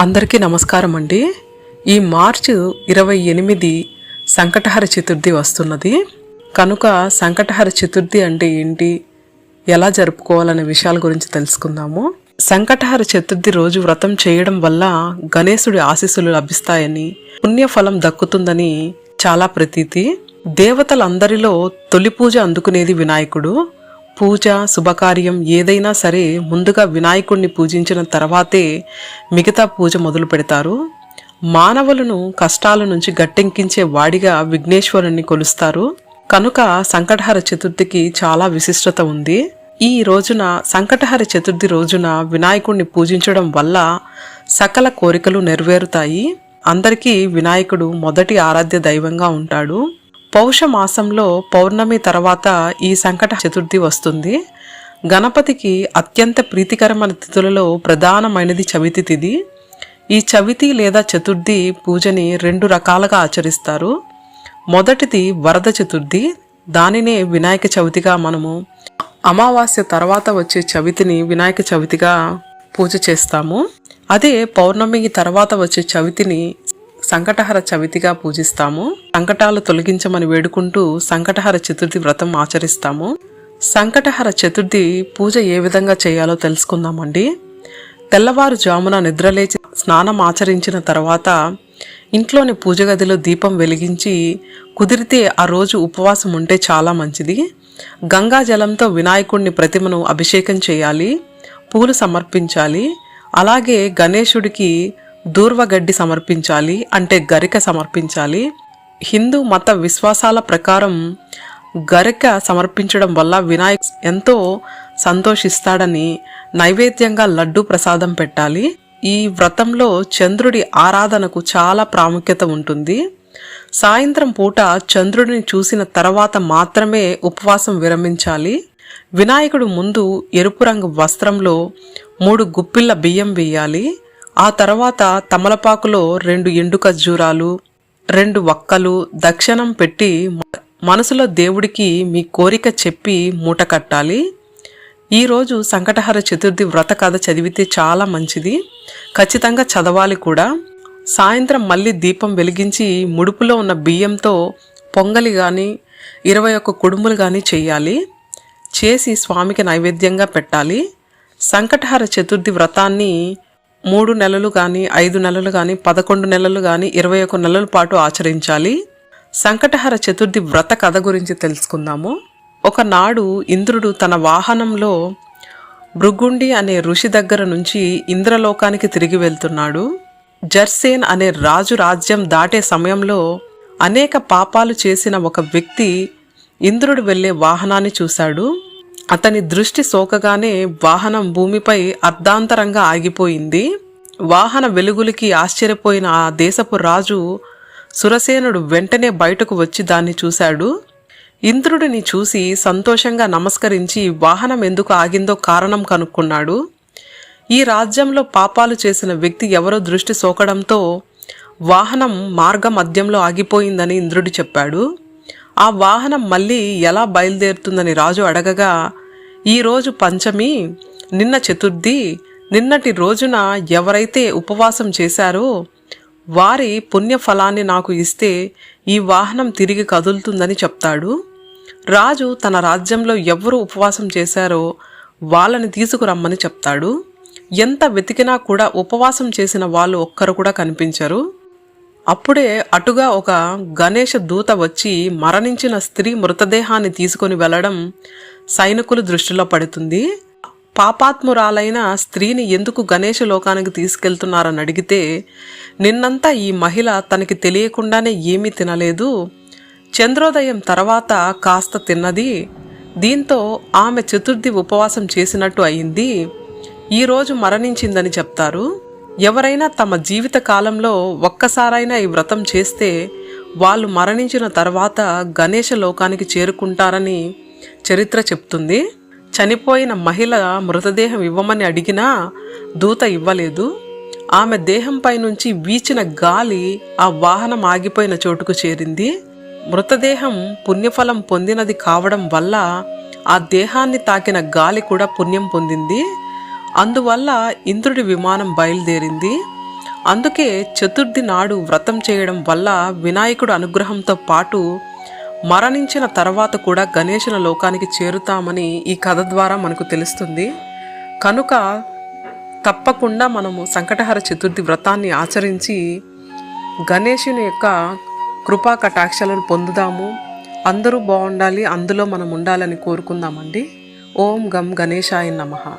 అందరికీ నమస్కారం అండి. ఈ మార్చి ఇరవై ఎనిమిది సంకటహర చతుర్థి వస్తున్నది. కనుక సంకటహర చతుర్థి అంటే ఏంటి? ఎలా జరుపుకోవాలనే విషయాల గురించి తెలుసుకుందాము. సంకటహర చతుర్థి రోజు వ్రతం చేయడం వల్ల గణేశుడి ఆశీస్సులు లభిస్తాయని పుణ్యఫలం దక్కుతుందని చాలా ప్రతీతి. దేవతలందరిలో తొలి పూజ అందుకునేది వినాయకుడు. పూజ శుభకార్యం ఏదైనా సరే ముందుగా వినాయకుడిని పూజించిన తర్వాతే మిగతా పూజ మొదలు పెడతారు. మానవులను కష్టాల నుంచి గట్టెంకించే వాడిగా విఘ్నేశ్వరుణ్ణి కొలుస్తారు. కనుక సంకటహర చతుర్థికి చాలా విశిష్టత ఉంది. ఈ రోజున సంకటహర చతుర్థి రోజున వినాయకుడిని పూజించడం వల్ల సకల కోరికలు నెరవేరుతాయి. అందరికీ వినాయకుడు మొదటి ఆరాధ్య దైవంగా ఉంటాడు. పౌష మాసంలో పౌర్ణమి తర్వాత ఈ సంకట చతుర్థి వస్తుంది. గణపతికి అత్యంత ప్రీతికరమైన తిథులలో ప్రధానమైనది చవితి తిథి. ఈ చవితి లేదా చతుర్థి పూజని రెండు రకాలుగా ఆచరిస్తారు. మొదటిది వరద చతుర్థి. దానినే వినాయక చవితిగా మనము అమావాస్య తర్వాత వచ్చే చవితిని వినాయక చవితిగా పూజ చేస్తాము. అదే పౌర్ణమి తర్వాత వచ్చే చవితిని సంకటహర చవితిగా పూజిస్తాము. సంకటాలు తొలగించమని వేడుకుంటూ సంకటహర చతుర్థి వ్రతం ఆచరిస్తాము. సంకటహర చతుర్థి పూజ ఏ విధంగా చేయాలో తెలుసుకుందామండి. తెల్లవారుజామున నిద్రలేచి స్నానం ఆచరించిన తర్వాత ఇంట్లోని పూజ గదిలో దీపం వెలిగించి కుదిరితే ఆ రోజు ఉపవాసం ఉంటే చాలా మంచిది. గంగా జలంతో వినాయకుడిని ప్రతిమను అభిషేకం చేయాలి. పూలు సమర్పించాలి. అలాగే గణేశుడికి దూర్వగడ్డి సమర్పించాలి అంటే గరిక సమర్పించాలి. హిందూ మత విశ్వాసాల ప్రకారం గరిక సమర్పించడం వల్ల వినాయక్ ఎంతో సంతోషిస్తాడని నైవేద్యంగా లడ్డు ప్రసాదం పెట్టాలి. ఈ వ్రతంలో చంద్రుడి ఆరాధనకు చాలా ప్రాముఖ్యత ఉంటుంది. సాయంత్రం పూట చంద్రుడిని చూసిన తర్వాత మాత్రమే ఉపవాసం విరమించాలి. వినాయకుడు ముందు ఎరుపు రంగు వస్త్రంలో మూడు గుప్పిళ్ళ బియ్యం వేయాలి. ఆ తర్వాత తమలపాకులో రెండు ఎండు ఖర్జూరాలు రెండు వక్కలు దక్షిణం పెట్టి మనసులో దేవుడికి మీ కోరిక చెప్పి మూట కట్టాలి. ఈరోజు సంకటహర చతుర్థి వ్రత కథ చదివితే చాలా మంచిది. ఖచ్చితంగా చదవాలి కూడా. సాయంత్రం మళ్ళీ దీపం వెలిగించి ముడుపులో ఉన్న బియ్యంతో పొంగలి కానీ ఇరవై ఒక్క కుడుములు కానీ చేయాలి. చేసి స్వామికి నైవేద్యంగా పెట్టాలి. సంకటహర చతుర్థి వ్రతాన్ని మూడు నెలలు కానీ ఐదు నెలలు కానీ పదకొండు నెలలు కానీ ఇరవై ఒక నెలల పాటు ఆచరించాలి. సంకటహర చతుర్థి వ్రత కథ గురించి తెలుసుకుందాము. ఒకనాడు ఇంద్రుడు తన వాహనంలో భృగుండి అనే ఋషి దగ్గర నుంచి ఇంద్రలోకానికి తిరిగి వెళ్తున్నాడు. జర్సేన్ అనే రాజు రాజ్యం దాటే సమయంలో అనేక పాపాలు చేసిన ఒక వ్యక్తి ఇంద్రుడు వెళ్ళే వాహనాన్ని చూశాడు. అతని దృష్టి సోకగానే వాహనం భూమిపై అర్ధాంతరంగా ఆగిపోయింది. వాహన వెలుగులకి ఆశ్చర్యపోయిన ఆ దేశపు రాజు సురసేనుడు వెంటనే బయటకు వచ్చి దాన్ని చూశాడు. ఇంద్రుడిని చూసి సంతోషంగా నమస్కరించి వాహనం ఎందుకు ఆగిందో కారణం కనుక్కున్నాడు. ఈ రాజ్యంలో పాపాలు చేసిన వ్యక్తి ఎవరో దృష్టి సోకడంతో వాహనం మార్గ మధ్యంలో ఆగిపోయిందని ఇంద్రుడు చెప్పాడు. ఆ వాహనం మళ్ళీ ఎలా బయలుదేరుతుందని రాజు అడగగా ఈరోజు పంచమి నిన్న చతుర్థి నిన్నటి రోజున ఎవరైతే ఉపవాసం చేశారో వారి పుణ్యఫలాన్ని నాకు ఇస్తే ఈ వాహనం తిరిగి కదులుతుందని చెప్తాడు. రాజు తన రాజ్యంలో ఎవరు ఉపవాసం చేశారో వాళ్ళని తీసుకురమ్మని చెప్తాడు. ఎంత వెతికినా కూడా ఉపవాసం చేసిన వాళ్ళు ఒక్కరు కూడా కనిపించరు. అప్పుడే అటుగా ఒక గణేష దూత వచ్చి మరణించిన స్త్రీ మృతదేహాన్ని తీసుకొని వెళ్ళడం సైనికులు దృష్టిలో పడుతుంది. పాపాత్మురాలైన స్త్రీని ఎందుకు గణేష లోకానికి తీసుకెళ్తున్నారని అడిగితే నిన్నంతా ఈ మహిళ తనకి తెలియకుండానే ఏమీ తినలేదు. చంద్రోదయం తర్వాత కాస్త తిన్నది. దీంతో ఆమె చతుర్థి ఉపవాసం చేసినట్టు అయింది. ఈరోజు మరణించిందని చెప్తారు. ఎవరైనా తమ జీవిత కాలంలో ఒక్కసారైనా ఈ వ్రతం చేస్తే వాళ్ళు మరణించిన తర్వాత గణేష లోకానికి చేరుకుంటారని చరిత్ర చెప్తుంది చనిపోయిన మహిళ మృతదేహం ఇవ్వమని అడిగినా దూత ఇవ్వలేదు. ఆమె దేహంపై నుంచి వీచిన గాలి ఆ వాహనం ఆగిపోయిన చోటుకు చేరింది. మృతదేహం పుణ్యఫలం పొందినది కావడం వల్ల ఆ దేహాన్ని తాకిన గాలి కూడా పుణ్యం పొందింది. అందువల్ల ఇంద్రుడి విమానం బయలుదేరింది. అందుకే చతుర్థి నాడు వ్రతం చేయడం వల్ల వినాయకుడు అనుగ్రహంతో పాటు మరణించిన తర్వాత కూడా గణేశుల లోకానికి చేరుతామని ఈ కథ ద్వారా మనకు తెలుస్తుంది. కనుక తప్పకుండా మనము సంకటహర చతుర్థి వ్రతాన్ని ఆచరించి గణేశుని యొక్క కృపా కటాక్షలను పొందుదాము. అందరూ బాగుండాలి అందులో మనం ఉండాలని కోరుకుందామండి. ఓం గం గణేశాయ నమః.